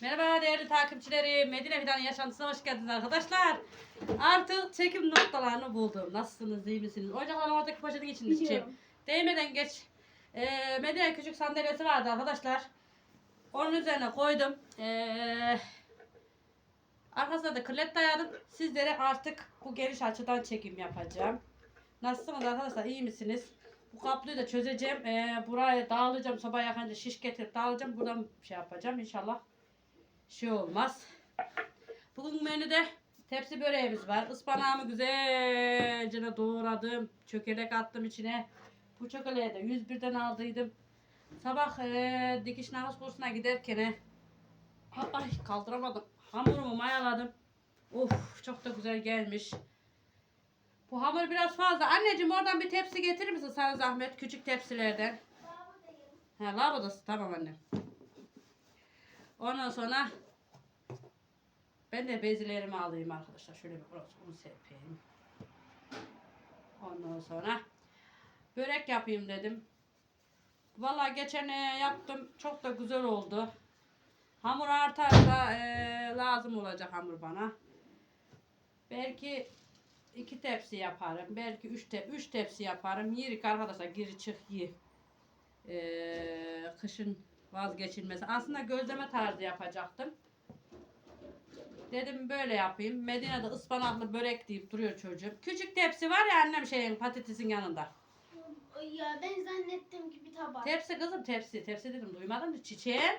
Merhaba değerli takipçilerim. Medine Fidan'ın yaşantısına hoş geldiniz arkadaşlar. Artık çekim noktalarını buldum. Nasılsınız, iyi misiniz? Ocakların oradaki poşetin içinde. Biliyorum. Değmeden geç. Ee, Medine küçük sandalyesi vardı arkadaşlar. Onun üzerine koydum. Ee, arkasına da kırlet dayadım. Sizlere artık bu geniş açıdan çekim yapacağım. Nasılsınız arkadaşlar? iyi misiniz? Bu kapluyu da çözeceğim. Ee, buraya dağılacağım. Sabah yakınca şiş getirip dağılacağım. Buradan şey yapacağım. İnşallah şey olmaz. Bugün menüde tepsi böreğimiz var. Ispanağımı güzelce doğradım. Çökelek attım içine. Bu çökeleği de 101'den aldıydım. Sabah eee, dikiş nakış kursuna giderken e, ay kaldıramadım. Hamurumu mayaladım. Of çok da güzel gelmiş. Bu hamur biraz fazla. Anneciğim oradan bir tepsi getirir misin sana zahmet? Küçük tepsilerden. Ha lavabodası tamam anne. Ondan sonra ben de bezilerimi alayım arkadaşlar. Şöyle bir bunu serpeyim. Ondan sonra börek yapayım dedim. Vallahi geçen e, yaptım. Çok da güzel oldu. Hamur artarsa e, lazım olacak hamur bana. Belki iki tepsi yaparım. Belki üç, te üç tepsi yaparım. Yirik arkadaşlar giri çık yi. E, kışın vazgeçilmesi. Aslında gözleme tarzı yapacaktım. Dedim böyle yapayım. Medine'de ıspanaklı börek deyip duruyor çocuğum. Küçük tepsi var ya annem şeyin patatesin yanında. Ya ben zannettim ki bir tabak. Tepsi kızım tepsi. Tepsi dedim duymadın mı? Çiçeğim.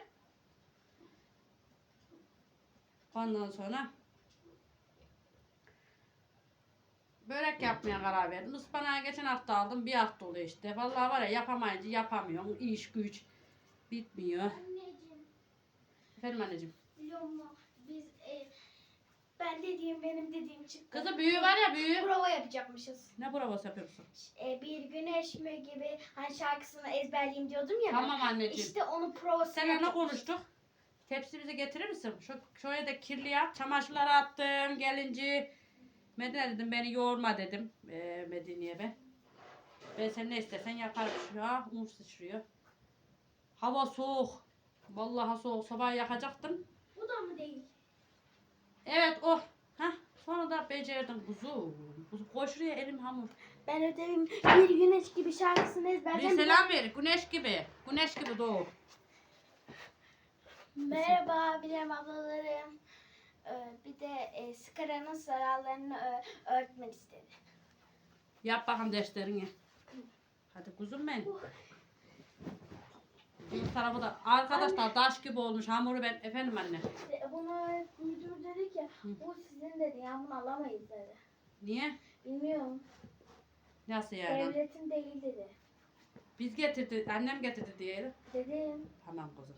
Ondan sonra börek yapmaya karar verdim. Ispanağı geçen hafta aldım. Bir hafta oluyor işte. Vallahi var ya yapamayınca yapamıyorum. İş güç bitmiyor. Anneciğim Efendim anneciğim. biliyor musun? Biz e, ben dediğim benim dediğim çıktı. Kızı büyüğü var ya büyüğü. Prova yapacakmışız. Ne provası yapıyorsun? E, bir güneş mi gibi hani şarkısını ezberleyeyim diyordum ya. Tamam anneciğim. İşte onun provasını Sen ne konuştuk? Tepsi bize getirir misin? Şu şöyle de kirli yap. Çamaşırları attım gelince. Medine dedim beni yoğurma dedim. Ee, Medine'ye ben. Ben sen ne istersen yaparım. Ya un sıçrıyor. Hava soğuk. Vallahi soğuk. Sabah yakacaktım. Bu da mı değil? Evet o. Hah. Sonra da becerdim kuzu. Kuzu koy şuraya elim hamur. Ben ödevim bir güneş gibi şarkısını Bir ezberledim. selam ver. Güneş gibi. Güneş gibi doğu. Merhaba Bilem ablalarım. Ee, bir de e, Skara'nın sararlarını ö- istedi. Yap bakalım derslerini. Hadi kuzum benim. Bu tarafı da arkadaşlar taş gibi olmuş hamuru ben efendim anne. E, Buna müdür dedi ki bu sizin dedi ya bunu alamayız dedi. Niye? Bilmiyorum. Nasıl yani? Devletin değil dedi. Biz getirdi, annem getirdi diyelim. Dedim Tamam kuzum.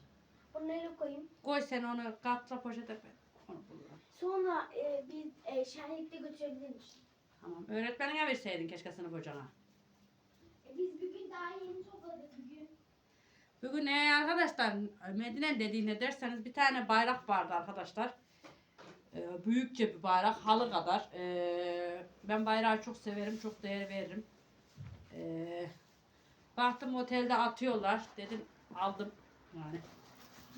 bunu nereye koyayım? Koy sen onu katla poşete ben onu bulurum. Sonra e, biz e, şenlikte götürebilirmiş. Tamam. Öğretmenine verseydin keşke sınıf hocana. E, biz bir gün daha yeni topladık bugün. Ne arkadaşlar Medine dediğine derseniz bir tane bayrak vardı arkadaşlar. Ee, büyükçe bir bayrak halı kadar. Ee, ben bayrağı çok severim çok değer veririm. Ee, baktım otelde atıyorlar dedim aldım yani.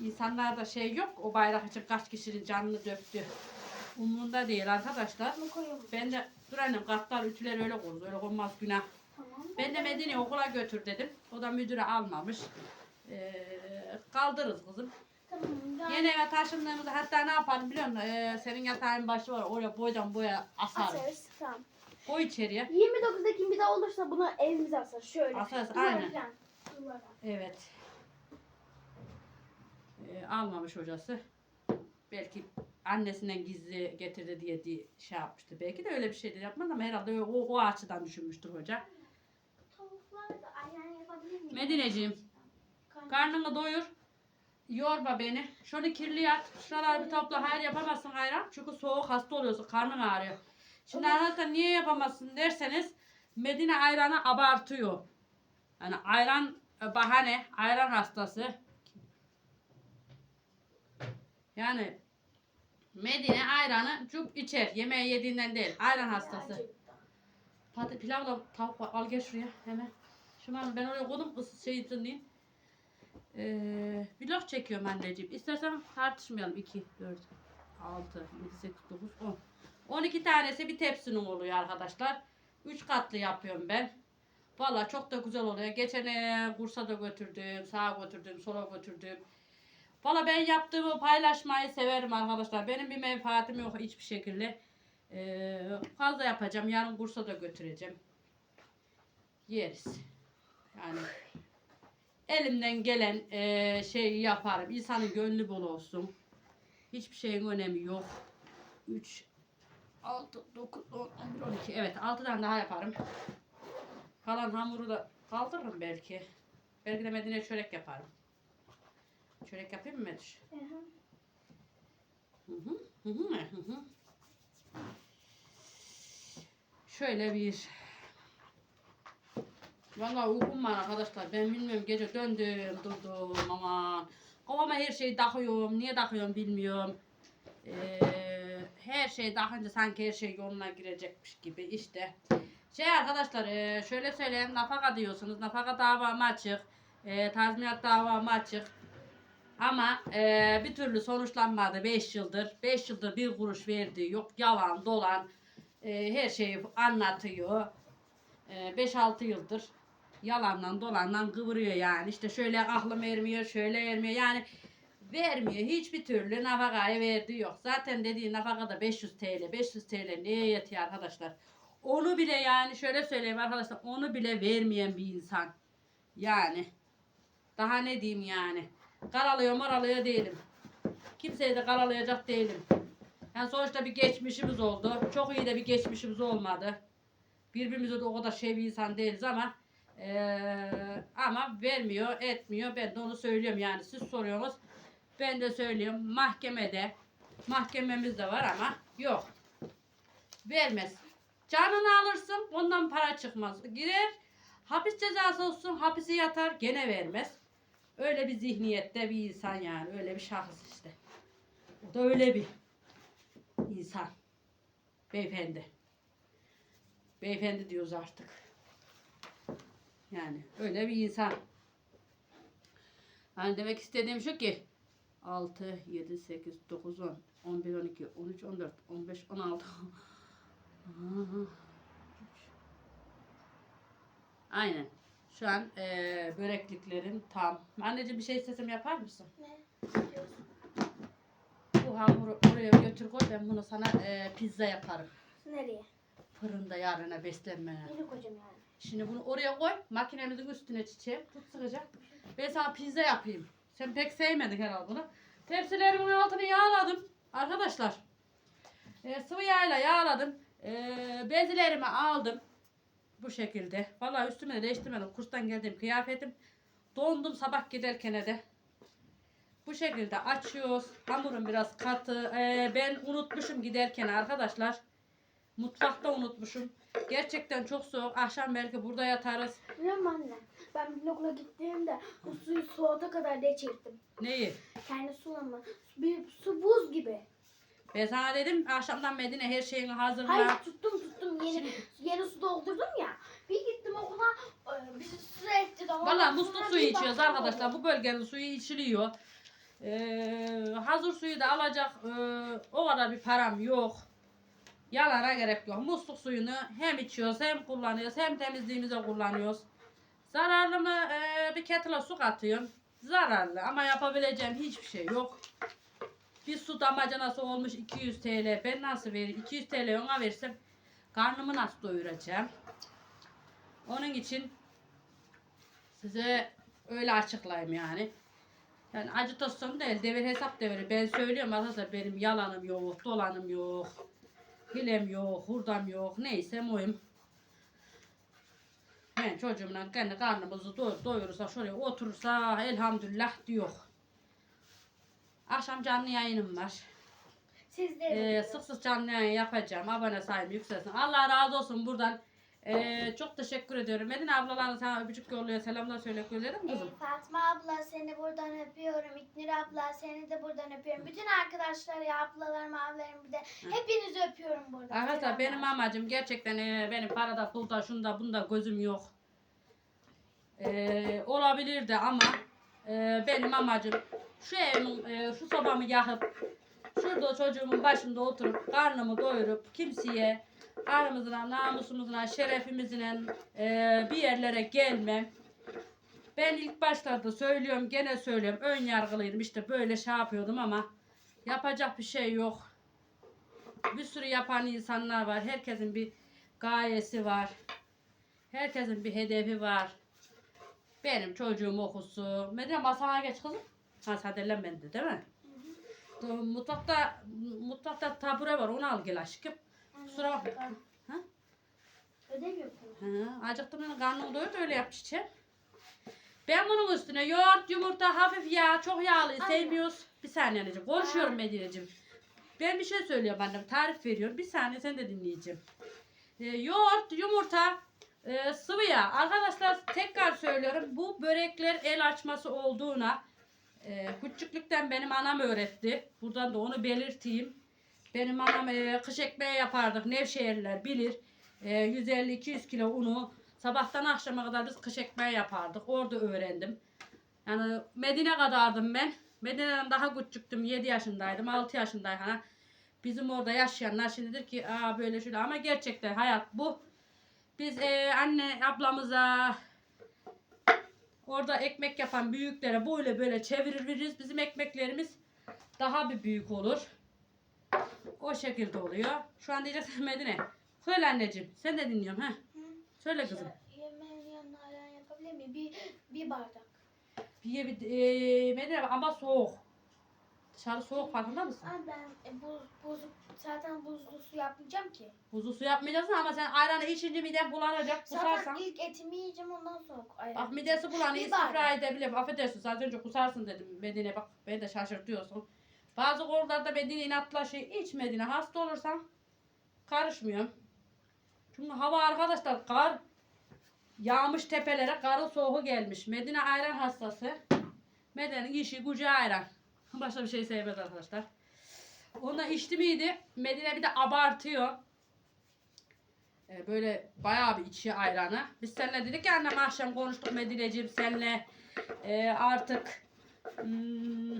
İnsanlarda şey yok o bayrak için kaç kişinin canını döktü. Umurunda değil arkadaşlar. Ben de dur annem katlar ütüler öyle koyuz öyle konmaz günah. Tamam. Ben de Medine'yi okula götür dedim. O da müdüre almamış. Ee, kaldırırız kızım. Tamam. Yeni eve taşındığımızda hatta ne yaparım biliyor musun? Ee, senin yatağın başı var oraya boydan boya asarım. Asarız. Tamam. Koy içeriye. 29 Ekim bir daha olursa bunu evimize asar. Şöyle. Asarız, Duvara aynen. falan. Duvara. Evet. Ee, almamış hocası. Belki annesinden gizli getirdi diye, diye şey yapmıştı. Belki de öyle bir şey de yapmadı ama herhalde o, o açıdan düşünmüştür hoca. Tavuklar da ayran yapabilir miyim? Medineciğim. Karnını doyur. Yorma beni. Şunu kirli yat. Şuraları bir topla. Hayır yapamazsın hayran. Çünkü soğuk hasta oluyorsun. Karnın ağrıyor. Şimdi arkadaşlar niye yapamazsın derseniz Medine ayranı abartıyor. Yani ayran e, bahane. Ayran hastası. Yani Medine ayranı cüp içer. Yemeği yediğinden değil. Ayran hastası. Pati, pilavla tavuk var. Al gel şuraya hemen. Şunu al, ben oraya koydum ısı şey için diyeyim. Ee, vlog çekiyorum anneciğim. İstersen tartışmayalım. 2, 4, 6, 7, 8, 9, 10. 12 tanesi bir tepsinin oluyor arkadaşlar. 3 katlı yapıyorum ben. Valla çok da güzel oluyor. Geçen e, kursa da götürdüm, sağa götürdüm, sola götürdüm. Valla ben yaptığımı paylaşmayı severim arkadaşlar. Benim bir menfaatim yok hiçbir şekilde. Ee, fazla yapacağım. Yarın kursa da götüreceğim. Yeriz. Yani elimden gelen e, şeyi yaparım. İnsanın gönlü bol olsun. Hiçbir şeyin önemi yok. 3, 6, 9, 10, 11, 12. Evet 6 tane daha yaparım. Kalan hamuru da kaldırırım belki. Belki de Medine çörek yaparım. Çörek yapayım mı Mediş? Hı hı. Hı hı. Hı hı. Hı hı. Şöyle bir Vallahi uykum var arkadaşlar. Ben bilmiyorum gece döndüm durdum aman. Kafama her şeyi takıyorum. Niye takıyorum bilmiyorum. Ee, her şey takınca sanki her şey yoluna girecekmiş gibi işte. Şey arkadaşlar e, şöyle söyleyeyim nafaka diyorsunuz. Nafaka davam açık. E, tazminat davam açık. Ama e, bir türlü sonuçlanmadı 5 yıldır. 5 yıldır bir kuruş verdi yok yalan dolan e, her şeyi anlatıyor. 5-6 yıldır yalandan dolandan kıvırıyor yani. İşte şöyle aklım ermiyor, şöyle ermiyor. Yani vermiyor. Hiçbir türlü nafakayı verdiği yok. Zaten dediği nafaka da 500 TL. 500 TL neye yetiyor arkadaşlar? Onu bile yani şöyle söyleyeyim arkadaşlar onu bile vermeyen bir insan. Yani daha ne diyeyim yani. Karalıyor maralıyor değilim. Kimseyi de karalayacak değilim. Yani sonuçta bir geçmişimiz oldu. Çok iyi de bir geçmişimiz olmadı. Birbirimize de o kadar şey bir insan değiliz ama eee, ama vermiyor, etmiyor. Ben de onu söylüyorum yani. Siz soruyorsunuz. Ben de söylüyorum. Mahkemede mahkememiz de var ama yok. Vermez. Canını alırsın ondan para çıkmaz. Girer hapis cezası olsun hapisi yatar gene vermez. Öyle bir zihniyette bir insan yani. Öyle bir şahıs işte. O da öyle bir insan. Beyefendi. Beyefendi diyoruz artık. Yani öyle bir insan. Hani demek istediğim şu ki 6, 7, 8, 9, 10, 11, 12, 13, 14, 15, 16. Aynen. Şu an eee börekliklerim tam. Anneciğim bir şey istesem yapar mısın? Ne? Bu hamuru oraya götür koy ben bunu sana eee, pizza yaparım. Nereye? Fırında yarına beslenmene. Nereye koyacağım yani? Şimdi bunu oraya koy. Makinemizin üstüne çiçeği. Tut sıkacak. Ben sana pizza yapayım. Sen pek sevmedin herhalde bunu. Tepsilerimin altını yağladım. Arkadaşlar. E, sıvı yağla yağladım. E, bezilerimi aldım. Bu şekilde. Vallahi üstüme de değiştirmedim. Kurstan geldiğim kıyafetim. Dondum sabah giderken de. Bu şekilde açıyoruz. Hamurum biraz katı. E, ben unutmuşum giderken arkadaşlar. Mutfakta unutmuşum. Gerçekten çok soğuk. Akşam belki burada yatarız. Musun anne? Ben bir okula gittiğimde bu suyu soğuta kadar geçirdim. Neyi? Kendi sulama. Bir su buz gibi. Ben sana dedim akşamdan Medine her şeyini hazırla. Hayır tuttum tuttum yeni yeni su doldurdum ya. Bir gittim okula e, bizi su etti. Valla musluk suyu içiyoruz arkadaşlar. Bu bölgenin suyu içiliyor. Ee, hazır suyu da alacak ee, o kadar bir param yok. Yalana gerek yok. Musluk suyunu hem içiyoruz hem kullanıyoruz hem temizliğimize kullanıyoruz. Zararlı mı? Ee, bir kettle'a su katıyorum. Zararlı ama yapabileceğim hiçbir şey yok. Bir su damacanası olmuş 200 TL. Ben nasıl vereyim? 200 TL ona versem karnımı nasıl doyuracağım? Onun için size öyle açıklayayım yani. Yani acitasyon değil, devir hesap devri. Ben söylüyorum arkadaşlar benim yalanım yok, dolanım yok. Hilem yok, hurdam yok, neyse oyum. Ben çocuğumla kendi karnımızı do- doyurursa şuraya oturursa elhamdülillah diyor. Akşam canlı yayınım var. Siz de Ee, sık sık canlı yayın yapacağım. Abone sayım yükselsin. Allah razı olsun buradan. Ee, çok teşekkür ediyorum. Medine ablalarına sana öpücük yolluyor. Selamlar söyle kızım. Ee, Fatma abla seni buradan öpüyorum. İknur abla seni de buradan öpüyorum. Bütün arkadaşları, ablalarım, abilerim bir de hepinizi öpüyorum buradan. Arkadaşlar Selamlar. benim amacım gerçekten e, benim parada pulda şunda bunda gözüm yok. E, olabilirdi ama e, benim amacım şu evimin, e, şu sobamı yakıp şurada çocuğumun başında oturup karnımı doyurup kimseye aramızla, namusumuzla, şerefimizle e, bir yerlere gelmem. Ben ilk başlarda söylüyorum, gene söylüyorum. Ön yargılıydım işte böyle şey yapıyordum ama yapacak bir şey yok. Bir sürü yapan insanlar var. Herkesin bir gayesi var. Herkesin bir hedefi var. Benim çocuğum okusun. Medine masana geç kızım. Ha sadelen bende değil mi? Dur, Mutfakta, mutfakta tabure var onu al gel aşkım. Kusura bakma. Ha? Ödev yapıyorum. Ha, acıktım ben karnım doyurdu öyle yap çiçeğim. Ben bunun üstüne yoğurt, yumurta, hafif yağ, çok yağlı Aynen. sevmiyoruz. Bir saniye anneciğim. Konuşuyorum Medine'cim. Ben bir şey söylüyorum annem. Tarif veriyor. Bir saniye sen de dinleyeceğim. Ee, yoğurt, yumurta, e, sıvı yağ. Arkadaşlar tekrar söylüyorum. Bu börekler el açması olduğuna e, küçüklükten benim anam öğretti. Buradan da onu belirteyim. Benim anam e, kış ekmeği yapardık. Nevşehirliler bilir. E, 150-200 kilo unu sabahtan akşama kadar biz kış ekmeği yapardık. Orada öğrendim. Yani Medine kadardım ben. Medine'den daha küçüktüm. 7 yaşındaydım. 6 yaşındaydım. Ha. Bizim orada yaşayanlar şimdidir ki Aa, böyle şöyle ama gerçekten hayat bu. Biz e, anne ablamıza orada ekmek yapan büyüklere böyle böyle çeviririz. Bizim ekmeklerimiz daha bir büyük olur. O şekilde oluyor. Şu an diyeceksin Medine. Söyle anneciğim. Sen de dinliyorum ha. Söyle kızım. Şey, yemeğin yanına ayran yapabilir miyim? Bir, bir bardak. Bir, bir e, Medine ama soğuk. Dışarı soğuk farkında mısın? Ama ben e, buz, buzlu, zaten buzlu su yapmayacağım ki. Buzlu su yapmayacaksın ama sen ayranı içince miden bulanacak. Zaten Kusarsan. ilk etimi yiyeceğim ondan sonra ayran. Bak midesi bulanı Bir istifra bardak. edebilir. Affedersin sadece önce kusarsın dedim Medine bak beni de şaşırtıyorsun. Bazı konularda Medine inatlaşıyor. İç Medine hasta olursan karışmıyorum. Çünkü hava arkadaşlar kar yağmış tepelere karın soğuğu gelmiş. Medine ayran hastası. Medine'nin işi gücü ayran. Başka bir şey sevmez arkadaşlar. Ondan içti miydi? Medine bir de abartıyor. Ee, böyle bayağı bir içi ayranı. Biz seninle dedik ya annem akşam konuştuk Medine'ciğim seninle Ee, artık hmm,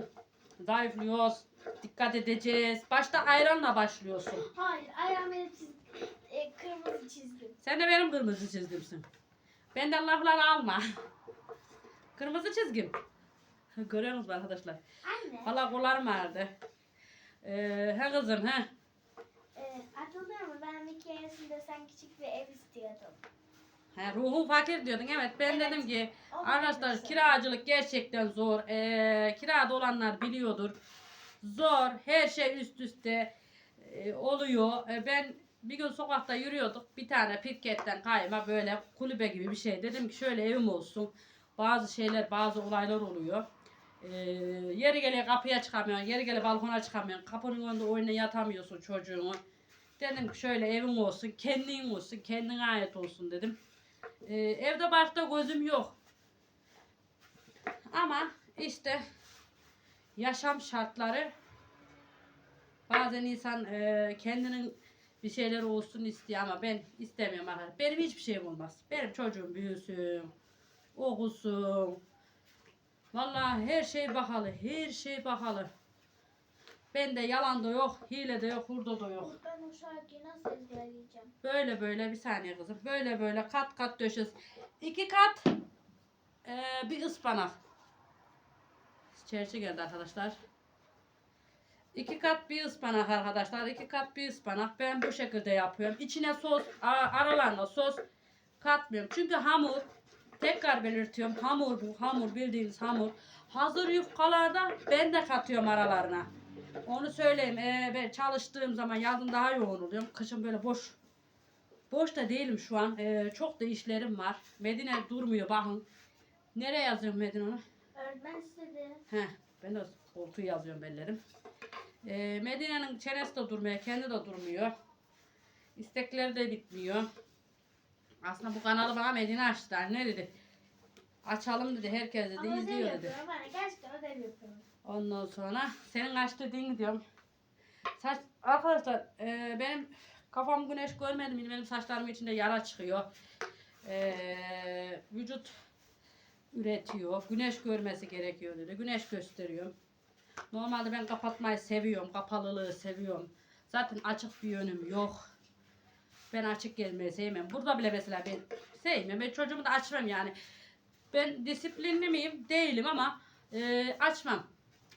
zayıflıyoruz. Dikkat edeceğiz. Başta ayranla başlıyorsun. Hayır ayran benim çiz, e, kırmızı çizgim. Sen de benim kırmızı çizgimsin. Benden lafları alma. kırmızı çizgim. Görüyor musunuz arkadaşlar? Anne. Valla kollarım ağrıdı. Ee, he kızım he. E, hatırlıyor musun? Ben bir keresinde sen küçük bir ev istiyordum. He, ruhum fakir diyordun evet. Ben Evet. dedim ki O benim Arkadaşlar işte. kiracılık gerçekten zor. Ee, kirada olanlar biliyordur. Zor. Her şey üst üste e, oluyor. E, ben bir gün sokakta yürüyorduk. Bir tane pirketten kayma böyle kulübe gibi bir şey. Dedim ki şöyle evim olsun. Bazı şeyler, bazı olaylar oluyor. Ee, yeri gele kapıya çıkamıyorsun. Yeri gele balkona çıkamıyorsun. Kapının önünde oyuna yatamıyorsun çocuğunu. Dedim ki şöyle evim olsun. Kendin olsun. Kendine ait olsun dedim. Ee, evde başta gözüm yok. Ama işte yaşam şartları bazen insan e, kendinin bir şeyler olsun istiyor ama ben istemiyorum arkadaşlar. Benim hiçbir şeyim olmaz. Benim çocuğum büyüsün, okusun. Vallahi her şey bakalı, her şey bakalı. Bende yalan da yok, hile de yok, hurda da yok. Ben o şarkıyı nasıl ezberleyeceğim? Böyle böyle bir saniye kızım. Böyle böyle kat kat döşes. İki kat eee, bir ıspanak. Çerçe geldi arkadaşlar. İki kat bir ıspanak arkadaşlar. İki kat bir ıspanak. Ben bu şekilde yapıyorum. İçine sos, aralarına sos katmıyorum. Çünkü hamur tekrar belirtiyorum. Hamur bu. Hamur bildiğiniz hamur. Hazır yufkalarda ben de katıyorum aralarına. Onu söyleyeyim. Ee, ben çalıştığım zaman yazın daha yoğun oluyorum. Kışın böyle boş Boş da değilim şu an. Ee, çok da işlerim var. Medine durmuyor bakın. Nereye yazıyorum Medine onu? Öğretmen istedi. Heh, ben de koltuğu yazıyorum bellerim. Ee, Medine'nin çenesi de durmuyor, kendi de durmuyor. İstekleri de bitmiyor. Aslında bu kanalı bana Medine açtı. Ne dedi? Açalım dedi, herkes dedi, Ama izliyor dedi. yapıyorum. Ben gerçekten ödev yapıyorum. Ondan sonra senin kaç dediğini diyorum. Saç arkadaşlar e, benim kafam güneş görmedim benim saçlarım içinde yara çıkıyor. E, vücut üretiyor. Güneş görmesi gerekiyor dedi. Güneş gösteriyorum. Normalde ben kapatmayı seviyorum. Kapalılığı seviyorum. Zaten açık bir yönüm yok. Ben açık gelmeyi sevmem. Burada bile mesela ben sevmem. Ben çocuğumu da açmam yani. Ben disiplinli miyim? Değilim ama e, açmam.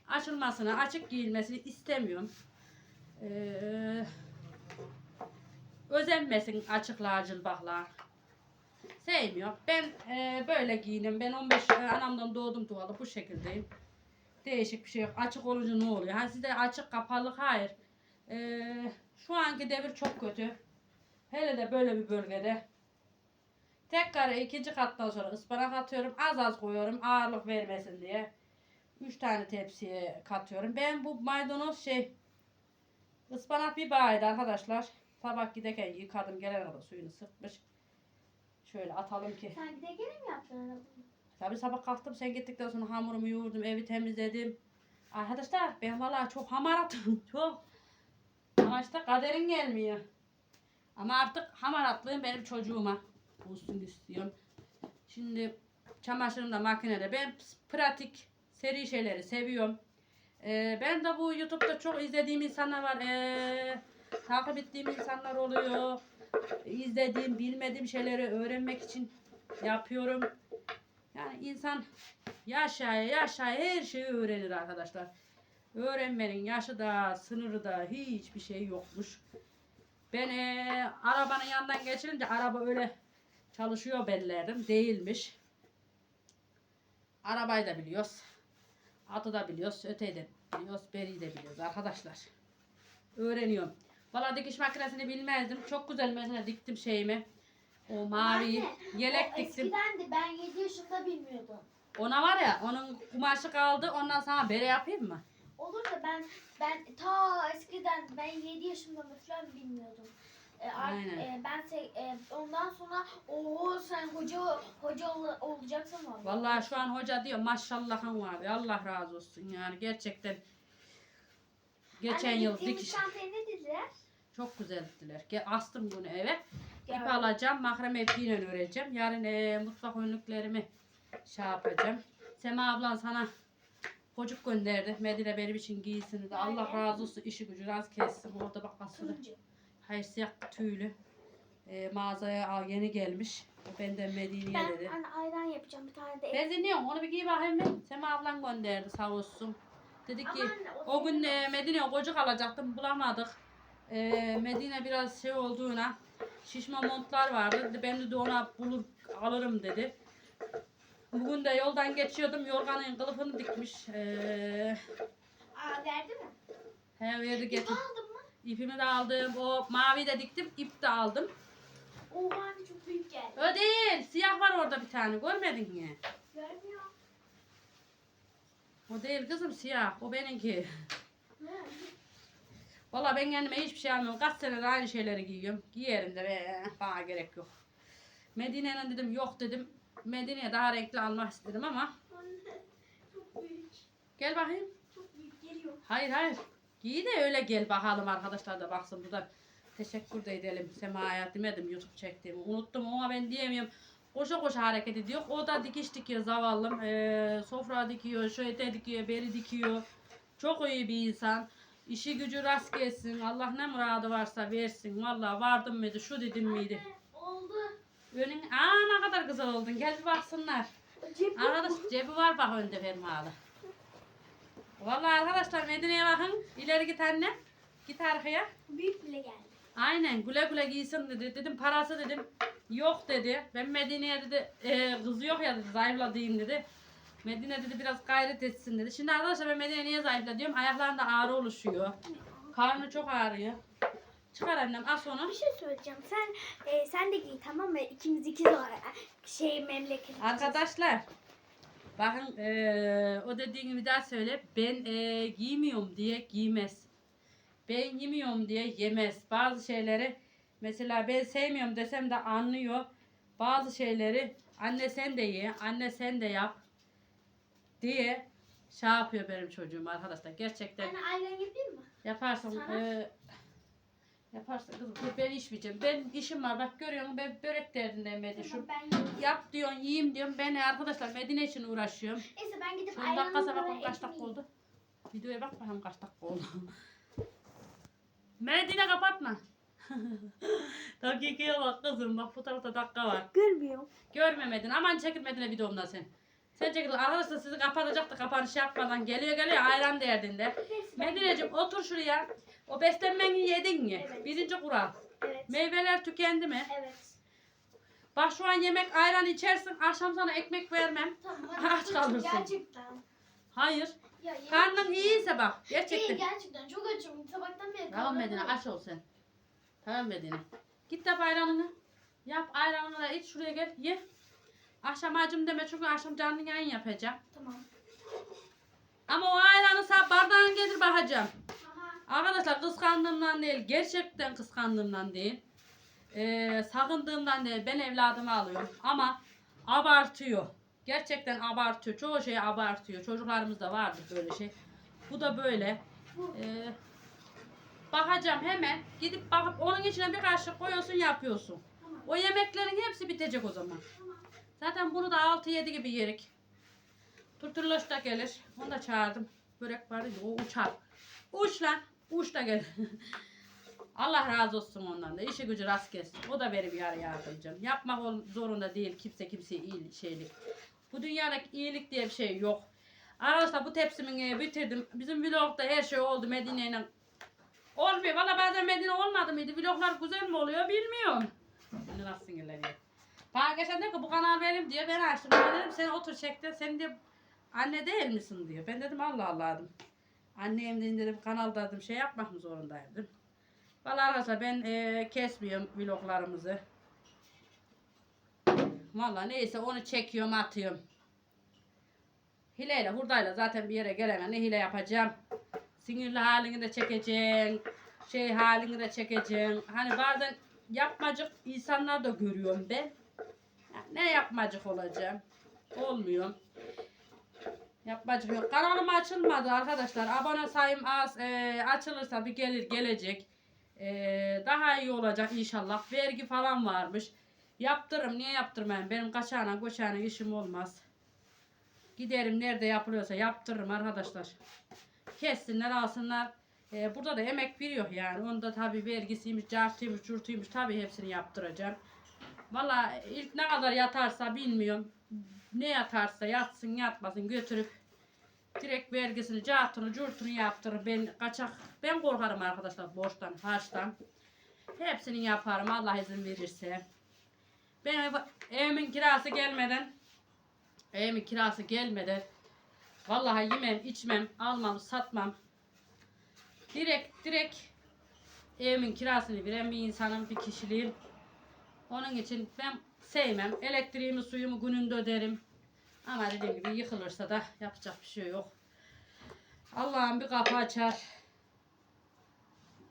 Açılmasını, açık giyilmesini istemiyorum. E, özenmesin açıklığa cılbaklar. Sevmiyor. Ben e, böyle giyinim. Ben 15 e, anamdan doğdum doğalı bu şekildeyim. Değişik bir şey yok. Açık olunca ne oluyor? Ha sizde açık kapalı hayır. E, şu anki devir çok kötü. Hele de böyle bir bölgede. Tekrar ikinci kattan sonra ıspanak atıyorum. Az az koyuyorum ağırlık vermesin diye. Üç tane tepsiye katıyorum. Ben bu maydanoz şey ıspanak bir bağıydı arkadaşlar. Sabah giderken yıkadım gelene kadar suyunu sıkmış. Şöyle atalım ki. Sen de gene mi yaptın anne? Tabii sabah kalktım sen gittikten sonra hamurumu yoğurdum evi temizledim. Arkadaşlar ben vallahi çok hamaratım çok. Ama işte kaderin gelmiyor. Ama artık hamaratlığım benim çocuğuma olsun istiyorum. Şimdi çamaşırım da makinede. Ben pratik seri şeyleri seviyorum. Ee, ben de bu YouTube'da çok izlediğim insanlar var. Ee, takip ettiğim insanlar oluyor. İzlediğim, bilmediğim şeyleri öğrenmek için yapıyorum. Yani insan yaşaya yaşaya her şeyi öğrenir arkadaşlar. Öğrenmenin yaşı da sınırı da hiçbir şey yokmuş. Ben eee, arabanın yanından geçirince araba öyle çalışıyor bellerdim. Değilmiş. Arabayı da biliyoruz. Atı da biliyoruz. Öteyi de biliyoruz. Beriyi de biliyoruz arkadaşlar. Öğreniyorum. Valla dikiş makinesini bilmezdim. Çok güzel mesela diktim şeyimi. O mavi Anne, yelek o diktim. Eskiden de ben 7 yaşında bilmiyordum. Ona var ya onun kumaşı kaldı. Ondan sana bere yapayım mı? Olur da ben ben ta eskiden ben 7 yaşında falan bilmiyordum. Ar- Aynen. e, ben se- e, ondan sonra o sen hoca hoca ol- olacaksın vallahi. Vallahi şu an hoca diyor maşallahın var. ya, Allah razı olsun yani gerçekten. Geçen Anne, yıl gittiğimiz dikiş çantaya ne dediler? çok güzel ettiler. Ge- Astım bunu eve. İp alacağım. Mahreme ipiyle öreceğim. Yarın eee, mutfak önlüklerimi şey yapacağım. Sema ablan sana çocuk gönderdi. Medine benim için giysini de. Allah razı olsun. işi gücü raz kessin. Orada bak asılı. Turuncu. Hayır siyah tüylü. Eee, mağazaya yeni gelmiş. O benden Medine'ye Ben dedi. anne ayran yapacağım bir tane de. Ben dinliyorum. Onu bir giy bakayım ben. Sema ablan gönderdi sağ olsun. Dedi ki Ama anne, o gün e, Medine'ye kocuk alacaktım bulamadık. E, Medine biraz şey olduğuna şişme montlar vardı. Dedi, ben de ona bulur alırım dedi. Bugün de yoldan geçiyordum. Yorganın kılıfını dikmiş. E, Aa verdi mi? he verdi getir. aldın mı? İpimi de aldım. O mavi de diktim. ip de aldım. Oha anne çok büyük geldi. O değil. Siyah var orada bir tane. Görmedin mi? Görmüyor. O değil kızım siyah. O benimki. Valla ben kendime hiçbir şey almıyorum. Kaç senedir aynı şeyleri giyiyorum. Giyerim de be, bana gerek yok. Medine'nin dedim yok dedim. Medine'ye daha renkli almak istedim ama. Anne çok büyük. Gel bakayım. Çok büyük geliyor. Hayır hayır. Giy de öyle gel bakalım arkadaşlar da baksın burada. Teşekkür de edelim. Sema'ya demedim YouTube çektiğimi. Unuttum ama ben diyemiyorum. Koşa koşa hareket ediyor. O da dikiş dikiyor zavallım. Ee, sofra dikiyor, şöyle dikiyor, beri dikiyor. Çok iyi bir insan. İşi gücü rast gelsin. Allah ne muradı varsa versin. Vallahi vardım mıydı, şu dedim miydi. Oldu. Önün, aa ne kadar güzel oldun. Gel bir baksınlar. Cep Arkadaş cebi var bak önde fermuarlı. Vallahi arkadaşlar Medine'ye bakın. İleri git anne. Git arkaya. büyük bile geldi. Aynen güle güle giysin dedi. Dedim parası dedim. Yok dedi. Ben Medine'ye dedi e, kız yok ya dedi zayıfladayım dedi. Medine dedi biraz gayret etsin dedi. Şimdi arkadaşlar ben Medine niye zayıfla diyorum. Ayaklarında ağrı oluşuyor. Karnı çok ağrıyor. Çıkar annem as onu. Bir şey söyleyeceğim. Sen e, sen de giy tamam mı? İkimiz ikiz olarak şey memleket. Arkadaşlar bakın eee, o dediğini bir daha söyle. Ben eee, giymiyorum diye giymez. Ben yemiyorum diye yemez. Bazı şeyleri mesela ben sevmiyorum desem de anlıyor. Bazı şeyleri anne sen de ye, anne sen de yap diye şey yapıyor benim çocuğum arkadaşlar. Gerçekten Anne ayran yapayım mı? yaparsın. Sana? eee, Yaparsın kızım. Dur ben içmeyeceğim. Ben işim var. Bak görüyor musun? Ben börek derdindeyim Medine. Şu Tamam, ben yiyeyim. yap diyorsun, yiyeyim diyorum. Ben arkadaşlar Medine için uğraşıyorum. Neyse ben gidip dakika ayranımı sabah falan kaç dakika oldu? Videoya bak bakalım kaç dakika oldu. Medine kapatma. Dakikaya bak kızım. Bak bu tarafta dakika var. Görmüyorum. Görmemedin. Aman çekilmedin videomdan sen. Sen çekil. Arkadaşlar sizi kapatacaktı kapanış yapmadan. Geliyor geliyor ayran derdinde. Medine'cim otur şuraya. O beslenmeni yedin mi? Evet. Birinci kural. Evet. Meyveler tükendi mi? Evet. Bak şu an yemek ayran içersin. Akşam sana ekmek vermem. Tamam. Aç kalırsın. Gerçekten. Hayır. Ya, yemek Karnın için- iyiyse bak. İyi Gerçekten. gerçekten çok açım. Sabahtan beri Tamam karnım Medine aç ol sen. Tamam Medine. Git yap ayranını. Yap ayranını da iç şuraya gel ye. Akşam acım deme çünkü akşam canlı yayın yapacağım. Tamam. Ama o ayranı sağ bardağın getir bakacağım. Aha. Arkadaşlar kıskandığımdan değil. Gerçekten kıskandığımdan değil. Ee, sakındığımdan değil. Ben evladımı alıyorum. Ama abartıyor. Gerçekten abartıyor. Çoğu şey abartıyor. Çocuklarımızda vardır böyle şey. Bu da böyle. Ee, bakacağım hemen. Gidip bakıp onun içine bir kaşık koyuyorsun yapıyorsun. O yemeklerin hepsi bitecek o zaman. Zaten bunu da 6-7 gibi yerik. Turturloş da gelir. Onu da çağırdım. Börek vardı o uçar. Uç lan. Uç da gel. Allah razı olsun ondan da. İşi gücü rast kessin. O da benim yarı yardımcım. Yapmak zorunda değil kimse kimseye iyi şeylik. Bu dünyada iyilik diye bir şey yok. Arkadaşlar bu tepsimi e, bitirdim. Bizim vlogda her şey oldu Medine ile. Olmuyor. Valla bazen Medine olmadı mıydı? Vloglar güzel mi oluyor bilmiyorum. Şimdi nasıl sinirleniyor. Bana geçen diyor ki bu kanal benim diyor. Ben açtım. Ben dedim sen otur çekti. Sen diyor anne değil misin diyor. Ben dedim Allah Allah dedim. Annem dedim, dedim kanalda dedim şey yapmak mı zorundayım dedim. Valla arkadaşlar ben eee, kesmiyorum vloglarımızı. Valla neyse onu çekiyorum atıyorum. Hileyle hurdayla zaten bir yere gelemem. Ne hile yapacağım? Sinirli halini de çekeceğim. Şey halini de çekeceğim. Hani bazen yapmacık insanlar da görüyorum ben. Ne yapmacık olacağım? Olmuyor. Yapmacık yok. Kanalım açılmadı arkadaşlar. Abone sayım az. Ee, açılırsa bir gelir gelecek. Ee, daha iyi olacak inşallah. Vergi falan varmış. Yaptırırım. Niye yaptırmayayım? Benim kaçağına koçağına işim olmaz. Giderim nerede yapılıyorsa yaptırırım arkadaşlar. Kessinler alsınlar. Ee, burada da emek veriyor yani. Onda tabi vergisiymiş, cartıymış, curtuymuş. Tabi hepsini yaptıracağım. Valla ilk ne kadar yatarsa bilmiyorum. Ne yatarsa yatsın yatmasın götürüp direkt vergisini, cartını, curtunu yaptırır. Ben kaçak, ben korkarım arkadaşlar borçtan, harçtan. Hepsini yaparım Allah izin verirse. Ev- evimin kirası gelmeden evimin kirası gelmeden vallahi yemem, içmem, almam, satmam. Direkt direkt evimin kirasını veren bir insanın, bir kişiliğim. Onun için ben sevmem. Elektriğimi, suyumu gününde öderim. Ama dediğim gibi yıkılırsa da yapacak bir şey yok. Allah'ım bir kapı açar.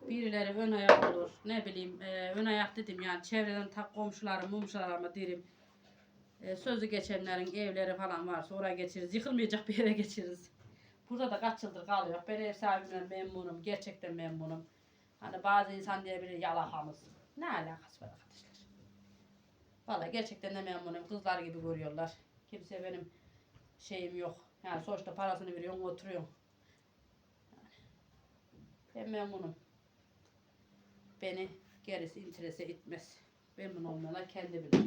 Birileri ön ayak olur. Ne bileyim e, ön ayak dedim yani çevreden tak komşularım, mumşularıma derim. E, sözü geçenlerin evleri falan varsa oraya geçeriz. Yıkılmayacak bir yere geçeriz. Burada da kaç yıldır kalıyor. Ben ev sahibimden memnunum. Gerçekten memnunum. Hani bazı insan diyebilir yalakamız. Ne alakası var arkadaşlar? Vallahi gerçekten de memnunum. Kızlar gibi görüyorlar. Kimse benim şeyim yok. Yani sonuçta parasını veriyorum oturuyorum. Ben memnunum. Beni gerisi interese etmez. Memnun olmayanlar kendi bilir.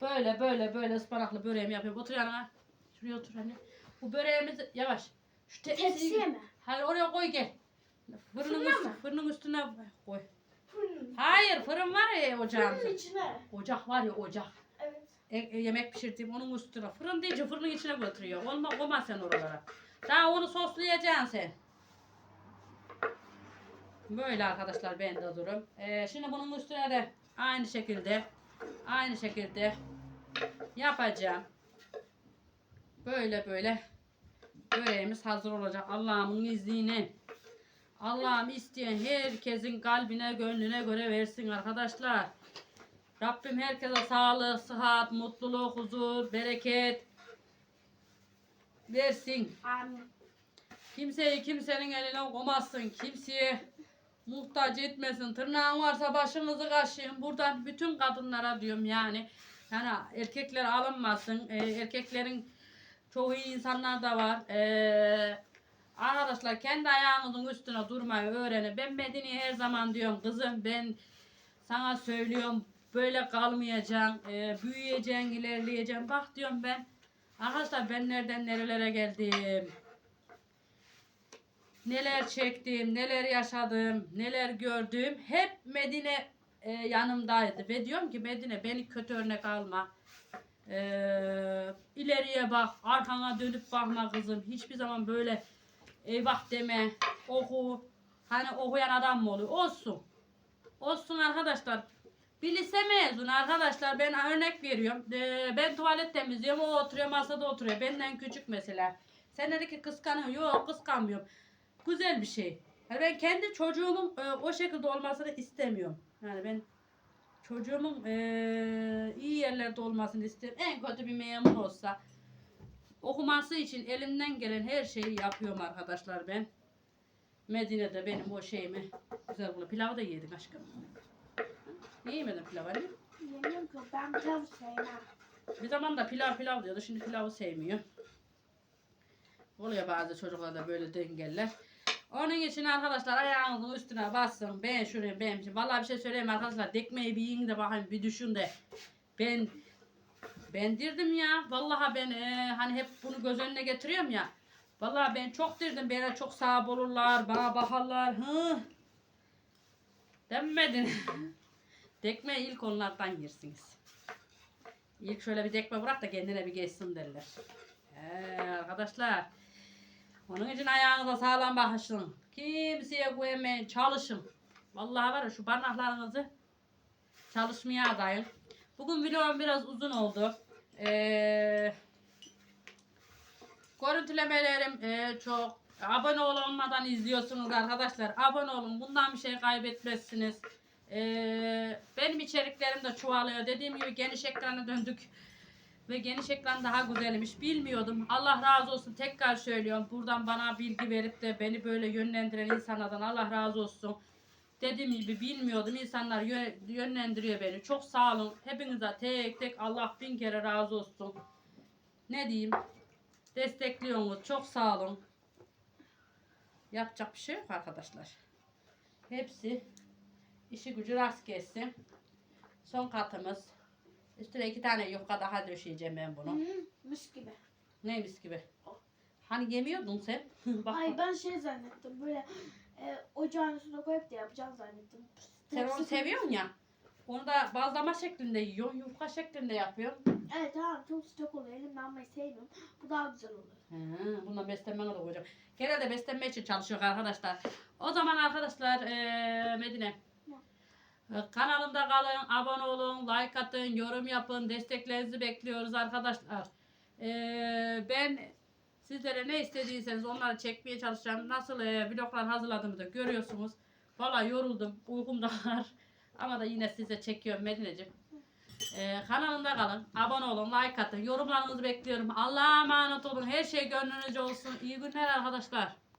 Böyle böyle böyle ıspanaklı böreğimi yapıyorum. Otur yanına. Şuraya otur anne. Bu böreğimizi yavaş. Şu te- Tepsiye mi? Hayır oraya koy gel. Fırının, Fırına üstü, mı? fırının üstüne. Fırın. Var ya Fırının ocağımızın. içine. Ocak var ya ocak. Evet. E, e, yemek pişirdiğim onun üstüne. Fırın deyince fırının içine götürüyor. Olma olma sen oralara. Daha onu soslayacaksın sen. Böyle arkadaşlar ben de durum. E, şimdi bunun üstüne de aynı şekilde aynı şekilde yapacağım. Böyle böyle böreğimiz hazır olacak Allah'ımın izniyle. Allah'ım isteyen herkesin kalbine gönlüne göre versin arkadaşlar. Rabbim herkese sağlık, sıhhat, mutluluk, huzur, bereket versin. Amin. Kimseyi kimsenin eline koymazsın. Kimseye muhtaç etmesin. Tırnağın varsa başınızı kaşıyın. Buradan bütün kadınlara diyorum yani. Yani erkekler alınmasın. Ee, erkeklerin çok iyi insanlar da var. Ee, arkadaşlar kendi ayağınızın üstüne durmayı öğrenin. Ben Medine'ye her zaman diyorum kızım ben sana söylüyorum böyle kalmayacaksın. Ee, büyüyeceksin, ilerleyeceksin. Bak diyorum ben. Arkadaşlar ben nereden nerelere geldim. Neler çektim, neler yaşadım, neler gördüm. Hep Medine e, yanımdaydı. Ve diyorum ki Medine beni kötü örnek alma. Ee, ileriye bak, arkana dönüp bakma kızım. Hiçbir zaman böyle eyvah deme, oku. Hani okuyan adam mı oluyor? Olsun. Olsun arkadaşlar. Bir lise mezunu arkadaşlar ben örnek veriyorum. Ee, ben tuvalet temizliyorum o oturuyor masada oturuyor. Benden küçük mesela. Sen dedi ki kıskanıyor. Yok kıskanmıyorum. Güzel bir şey. Yani ben kendi çocuğumun e, o şekilde olmasını istemiyorum. Yani ben çocuğumun e, iyi yerlerde olmasını istiyorum. En kötü bir memur olsa okuması için elimden gelen her şeyi yapıyorum arkadaşlar ben. Medine'de benim o şeyimi güzel buluyor. Pilavı da yedik aşkım. Niye yemedin pilav anne? Yemiyorum ki ben pilav sevmem. Bir zaman da pilav pilav diyordu. Şimdi pilavı sevmiyor. Oluyor bazı çocuklarda böyle dengeller. Onun için arkadaşlar ayağınızın üstüne basın. Ben şuraya ben. Vallahi bir şey söyleyeyim arkadaşlar. Dekmeyi bir yiyin de bakayım bir düşün de. Ben ben dirdim ya. Vallahi ben e, hani hep bunu göz önüne getiriyorum ya. Vallahi ben çok dirdim. Bana çok sahip olurlar. Bana bakarlar. Hı. Demedin. Dekmeyi ilk onlardan yersiniz. İlk şöyle bir dekme bırak da kendine bir geçsin derler. Ee, arkadaşlar. Onun için ayağınıza sağlam bakışın. Kimseye güvenmeyin. Çalışın. Vallahi var ya şu parmaklarınızı çalışmaya adayın. Bugün vlogum biraz uzun oldu. Ee, görüntülemelerim e, çok. Abone olmadan izliyorsunuz arkadaşlar. Abone olun. Bundan bir şey kaybetmezsiniz. Ee, benim içeriklerim de çoğalıyor. Dediğim gibi geniş ekrana döndük. Ve geniş ekran daha güzelmiş. Bilmiyordum. Allah razı olsun. Tekrar söylüyorum. Buradan bana bilgi verip de beni böyle yönlendiren insanlardan Allah razı olsun. Dediğim gibi bilmiyordum. İnsanlar yö- yönlendiriyor beni. Çok sağ olun. Hepinize tek tek Allah bin kere razı olsun. Ne diyeyim? Destekliyorsunuz. Çok sağ olun. Yapacak bir şey yok arkadaşlar. Hepsi işi gücü rast gelsin. Son katımız. Üstüne iki tane yufka daha döşeyeceğim ben bunu. Hı, mis gibi. Neymiş gibi? Hani yemiyordun sen? Bak, Ay ben şey zannettim böyle e, ocağın üstüne koyup da yapacağım zannettim. Sen onu seviyorsun ya. Onu da bazlama şeklinde yiyorsun, yufka şeklinde yapıyorsun. Evet tamam çok sıcak oluyor. Elimle almayı sevmiyorum. Bu daha güzel olur. Hı, bundan beslenmene de koyacağım. Genelde beslenme için çalışıyor arkadaşlar. O zaman arkadaşlar eee Medine. e, Kanalımda kalın, abone olun, like atın, yorum yapın, desteklerinizi bekliyoruz arkadaşlar. Eee, ben sizlere ne istediyseniz onları çekmeye çalışacağım. Nasıl eee, vloglar hazırladığımı da görüyorsunuz. Valla yoruldum, uykum da var. Ama da yine size çekiyorum Medine'ciğim. Ee, kanalımda kalın. Abone olun, like atın. Yorumlarınızı bekliyorum. Allah'a emanet olun. Her şey gönlünüzce olsun. İyi günler arkadaşlar.